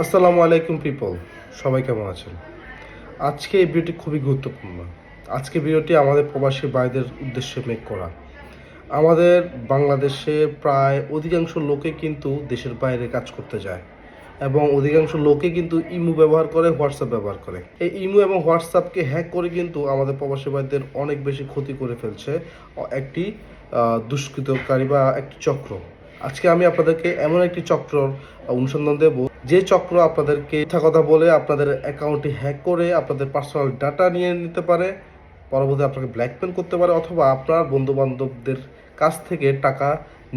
আসসালামু আলাইকুম পিপল সবাই কেমন আছেন? আজকে এই ভিডিওটি খুবই গুরুত্বপূর্ণ। আজকে ভিডিওটি আমাদের প্রবাসী ভাইদের উদ্দেশ্যে মেক করা। আমাদের বাংলাদেশে প্রায় অধিকাংশ লোকে কিন্তু দেশের বাইরে কাজ করতে যায় এবং অধিকাংশ লোকে কিন্তু ইমু ব্যবহার করে, হোয়াটসঅ্যাপ ব্যবহার করে। এই ইমু এবং হোয়াটসঅ্যাপকে হ্যাক করে কিন্তু আমাদের প্রবাসী ভাইদের অনেক বেশি ক্ষতি করে ফেলছে একটি দুষ্কৃতকারী বা একটি চক্র। আজকে আমি আপনাদেরকে এমন একটি চক্রর অনুসন্ধান দেব যে চক্র আপনাদেরকে মিথ্যা কথা বলে আপনাদের অ্যাকাউন্টটি হ্যাক করে আপনাদের পার্সোনাল ডাটা নিয়ে নিতে পারে পরবর্তী আপনাকে ব্ল্যাকমেল করতে পারে অথবা আপনার বন্ধু বান্ধবদের কাছ থেকে টাকা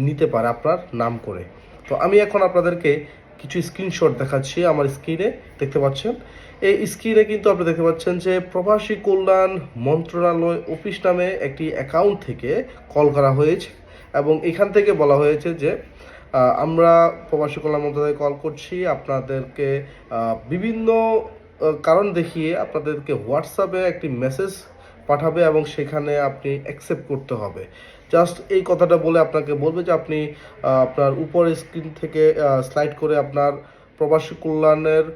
নিতে পারে আপনার নাম করে। তো আমি এখন আপনাদেরকে কিছু স্ক্রিনশট দেখাচ্ছি আমার স্ক্রিনে দেখতে পাচ্ছেন? এই স্ক্রিনে কিন্তু আপনি দেখতে পাচ্ছেন যে প্রবাসী কল্যাণ মন্ত্রণালয় অফিস নামে একটি অ্যাকাউন্ট থেকে কল করা হয়েছে এবং এখান থেকে বলা হয়েছে যে আমরা প্রবাসী কল্যাণ মন্ত্রণালয়ে কল করছি। আপনাদেরকে বিভিন্ন কারণ দেখিয়ে আপনাদেরকে হোয়াটসঅ্যাপে একটি মেসেজ পাঠাবে এবং সেখানে আপনি অ্যাকসেপ্ট করতে হবে। জাস্ট এই কথাটা বলে আপনাকে বলবে যে আপনি আপনার উপরের স্ক্রিন থেকে স্লাইড করে আপনার প্রবাসী কল্যাণের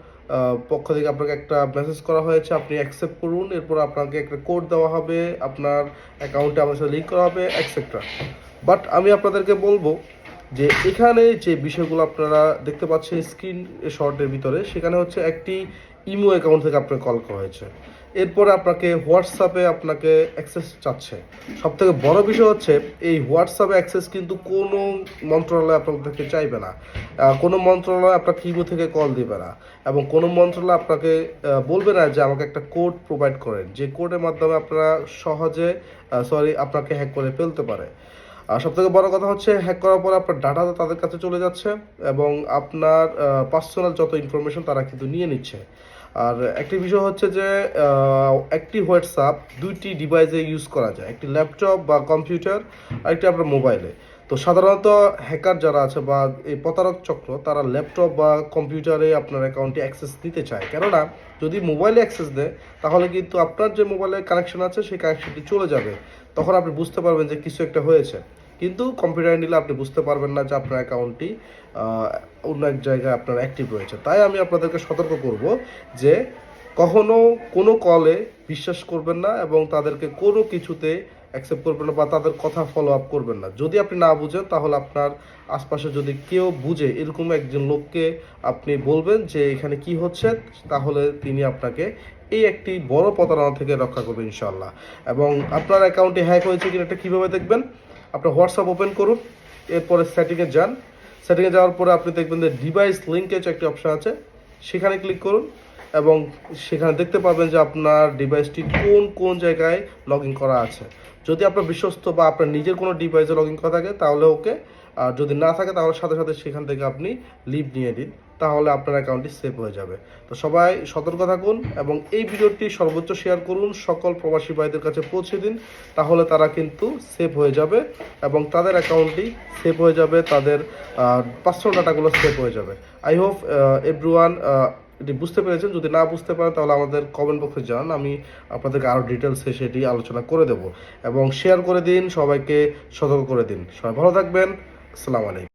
পক্ষ থেকে আপনাকে একটা মেসেজ করা হয়েছে। আপনি অ্যাকসেপ্ট করুন। এরপর আপনাকে একটা কোড দেওয়া হবে। আপনার অ্যাকাউন্টে আমাদের সাথে লিঙ্ক করা হবে এক্সেট্রা বাট আমি আপনাদেরকে বলব যে এখানে যে বিষয়গুলো আপনারা দেখতে পাচ্ছেন স্ক্রিন শর্টের ভিতরে, সেখানে হচ্ছে একটি ইমো অ্যাকাউন্ট থেকে আপনাকে কল করা হয়েছে। এরপরে আপনাকে হোয়াটসঅ্যাপে আপনাকে অ্যাক্সেস চাচ্ছে। সব থেকে বড় বিষয় হচ্ছে, এই হোয়াটসঅ্যাপে অ্যাক্সেস কিন্তু কোনো মন্ত্রণালয় আপনাদেরকে চাইবে না। কোনো মন্ত্রণালয় আপনাকে ইমো থেকে কল দিবে না। এবং কোনো মন্ত্রণালয় আপনাকে বলবে না যে আমাকে একটা কোড প্রোভাইড করেন। যে কোডের মাধ্যমে আপনারা সহজে সরি আপনাকে হ্যাক করে ফেলতে পারে। আর সব থেকে বড় কথা হচ্ছে হ্যাক করার পর আপনার ডাটা তাদের কাছে চলে যাচ্ছে এবং আপনার পার্সোনাল যত ইনফরমেশন তারা কিন্তু নিয়ে নিচ্ছে। আর একটি বিষয় হচ্ছে যে একটি হোয়াটসঅ্যাপ দুইটি ডিভাইসে ইউজ করা যায়। একটি ল্যাপটপ বা কম্পিউটার আর একটি আপনার মোবাইলে তো সাধারণত হ্যাকার যারা আছে বা এই প্রতারক চক্র, তারা ল্যাপটপ বা কম্পিউটারে আপনার অ্যাকাউন্টে অ্যাক্সেস নিতে চায়। কেননা, যদি মোবাইলে অ্যাক্সেস দেয়, তাহলে কিন্তু আপনার যে মোবাইলে কানেকশন আছে, সেই কানেকশনটি চলে যাবে। তখন আপনি বুঝতে পারবেন যে কিছু একটা হয়েছে। কিন্তু কম্পিউটারে নিলে আপনি বুঝতে পারবেন না যে আপনার অ্যাকাউন্টটি অন্য এক জায়গায় আপনার অ্যাক্টিভ রয়েছে। তাই আমি আপনাদেরকে সতর্ক করব যে কখনো কোনো কলে বিশ্বাস করবেন না এবং তাদেরকে কোনো কিছুতে অ্যাকসেপ্ট করবেন না বা তাদের কথা ফলো আপ করবেন না। যদি আপনি না বুঝেন, তাহলে আপনার আশপাশে যদি কেউ বুঝে, এরকম একজন লোককে আপনি বলবেন যে এখানে কি হচ্ছে, তাহলে তিনি আপনাকে এই একটি বড় প্রতারণা থেকে রক্ষা করবে ইনশাল্লাহ এবং আপনার অ্যাকাউন্টে হ্যাক হয়েছে কিনা, এটা কীভাবে দেখবেন? আপনার হোয়াটসঅ্যাপ ওপেন করুন, এরপরে সেটিংয়ে যান। সেটিংয়ে যাওয়ার পরে আপনি দেখবেন যে ডিভাইস লিঙ্কেজ একটি অপশন আছে। সেখানে ক্লিক করুন এবং সেখানে দেখতে পাবেন যে আপনার ডিভাইসটি কোন কোন জায়গায় লগ করা আছে। যদি আপনার বিশ্বস্ত বা আপনার নিজের কোনো ডিভাইসে লগ ইন করা থাকে, তাহলে ওকে। আর যদি না থাকে, তাহলে সাথে সাথে সেখান থেকে আপনি লিভ নিয়ে দিন তাহলে আপনার অ্যাকাউন্টটি সেভ হয়ে যাবে। তো সবাই সতর্ক থাকুন এবং এই ভিডিওটি সর্বোচ্চ শেয়ার করুন, সকল প্রবাসী ভাইদের কাছে পৌঁছে দিন, তাহলে তারা কিন্তু সেভ হয়ে যাবে এবং তাদের অ্যাকাউন্টটি সেভ হয়ে যাবে, তাদের পার্সোনাল ডাটাগুলো সেভ হয়ে যাবে। আই হোপ এভরিওয়ান এটি বুঝতে পেরেছেন। যদি না বুঝতে পারেন, তাহলে আমাদের কমেন্ট বক্সে যান, আমি আপনাদেরকে আরও ডিটেলসে সেটি আলোচনা করে দেব। এবং শেয়ার করে দিন, সবাইকে সতর্ক করে দিন। সবাই ভালো থাকবেন। আসসালামু আলাইকুম।